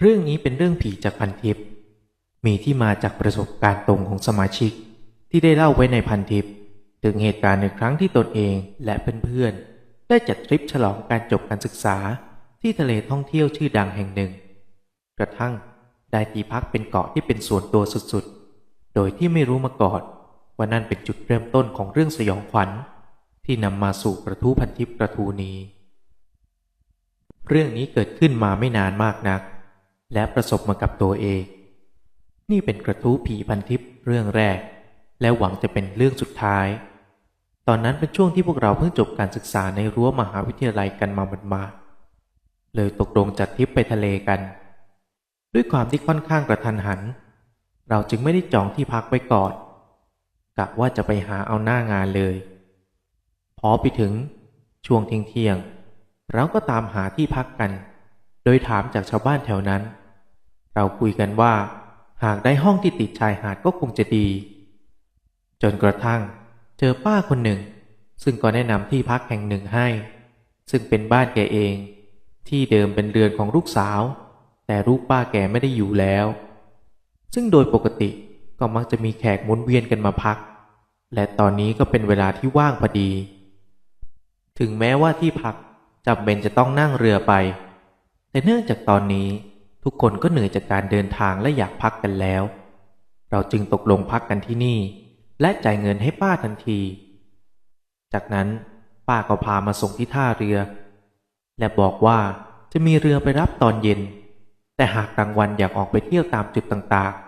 เรื่องนี้เป็นเรื่องผีจากพันทิป มีที่มาจากประสบการณ์ตรงของสมาชิก ที่ได้เล่าไว้ในพันทิป ถึงเหตุการณ์ในครั้งที่ตนเองและเพื่อนๆ ได้จัดทริปฉลองการจบการศึกษาที่ทะเลท่องเที่ยวชื่อดังแห่งหนึ่ง กระทั่งได้ที่พักเป็นเกาะที่เป็นส่วนตัวสุดๆ โดยที่ไม่รู้มาก่อนว่านั่นเป็นจุดเริ่มต้นของเรื่องสยองขวัญ ที่นำมาสู่กระทู้พันทิปกระทูนี้ เรื่องนี้เกิดขึ้นมาไม่นานมากนัก และประสบมากับตัวเอง นี่เป็นกระทู้ผีพันทิปเรื่องแรก และหวังจะเป็นเรื่องสุดท้าย ตอนนั้นเป็นช่วงที่พวกเราเพิ่งจบการศึกษาในรั้วมหาวิทยาลัยกันมาบันมาเลยตกลงจัดทริปไปทะเลกัน ด้วยความที่ค่อนข้างกระทันหัน เราจึงไม่ได้จองที่พักไว้ก่อนกะว่าจะไปหาเอาหน้างานเลย พอไปถึงช่วงเที่ยงเที่ยงเราก็ตามหาที่พักกัน โดยถามจากชาวบ้านแถวนั้น เราคุยกันว่า หากได้ห้องที่ติดชายหาดก็คงจะดี จนกระทั่งเจอป้าคนหนึ่ง ซึ่งก็แนะนำที่พักแห่งหนึ่งให้ ซึ่งเป็นบ้านแกเอง ที่เดิมเป็นเรือนของลูกสาว แต่ลูกป้าแกไม่ได้อยู่แล้ว ซึ่งโดยปกติก็มักจะมีแขกหมุนเวียนกันมาพัก และตอนนี้ก็เป็นเวลาที่ว่างพอดี ถึงแม้ว่าที่พักจำเป็นจะต้องนั่งเรือไป แต่เนื่องจากตอนนี้ทุกคนก็เหนื่อยจากการเดินทางและอยากพักกันแล้ว เราจึงตกลงพักกันที่นี่ และจ่ายเงินให้ป้าทันที จากนั้นป้าก็พามาส่งที่ท่าเรือ และบอกว่าจะมีเรือไปรับตอนเย็น แต่หากกลางวันอยากออกไปเที่ยวตามจุดต่างๆ